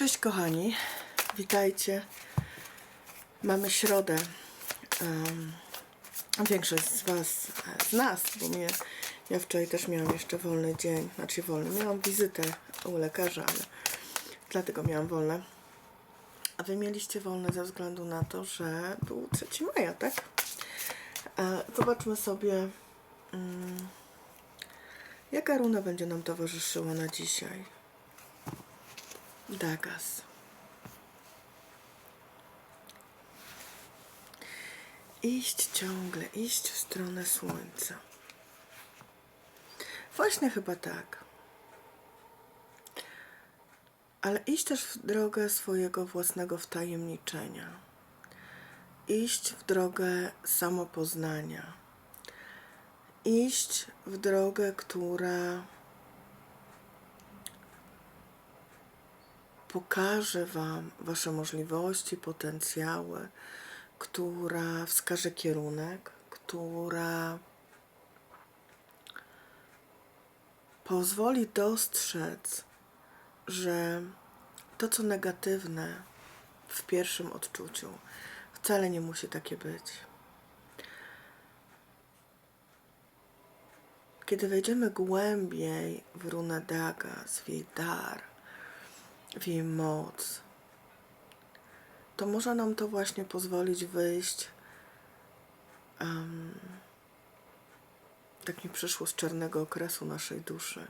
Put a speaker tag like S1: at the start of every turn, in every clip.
S1: Cześć kochani, witajcie. Mamy środę. Um, większość z Was, e, z nas, bo mnie, ja wczoraj też miałam jeszcze wolny dzień, znaczy wolny, miałam wizytę u lekarza, ale dlatego miałam wolne. A Wy mieliście wolne ze względu na to, że był 3 maja, tak? E, zobaczmy sobie, mm, jaka runa będzie nam towarzyszyła na dzisiaj. Dagas. Iść ciągle, iść w stronę słońca. Właśnie chyba tak. Ale iść też w drogę swojego własnego wtajemniczenia. Iść w drogę samopoznania. Iść w drogę, która pokaże Wam Wasze możliwości, potencjały, która wskaże kierunek, która pozwoli dostrzec, że to, co negatywne w pierwszym odczuciu, wcale nie musi takie być. Kiedy wejdziemy głębiej w runę Dagas, w jej dar, w jej moc, to może nam to właśnie pozwolić wyjść. Um, tak mi przyszło z czarnego okresu naszej duszy.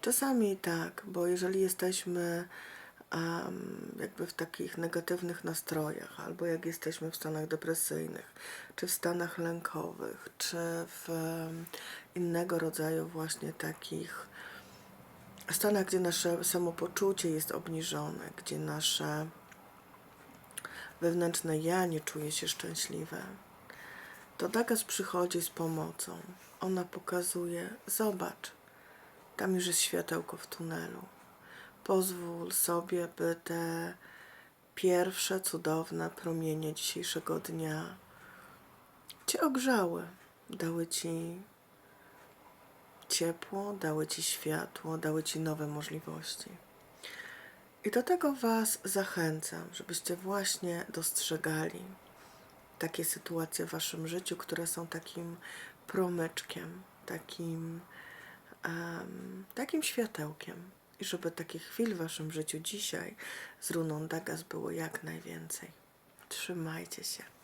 S1: Czasami tak, bo jeżeli jesteśmy um, jakby w takich negatywnych nastrojach, albo jak jesteśmy w stanach depresyjnych, czy w stanach lękowych, czy w um, innego rodzaju właśnie takich stanach, gdzie nasze samopoczucie jest obniżone, gdzie nasze wewnętrzne ja nie czuje się szczęśliwe, to Dagas przychodzi z pomocą. Ona pokazuje, zobacz, tam już jest światełko w tunelu. Pozwól sobie, by te pierwsze cudowne promienie dzisiejszego dnia Cię ogrzały, dały Ci ciepło, dały Ci światło, dały Ci nowe możliwości. I do tego Was zachęcam, żebyście właśnie dostrzegali takie sytuacje w Waszym życiu, które są takim promyczkiem, takim, um, takim światełkiem. I żeby takich chwil w Waszym życiu dzisiaj z runą Dagas było jak najwięcej. Trzymajcie się.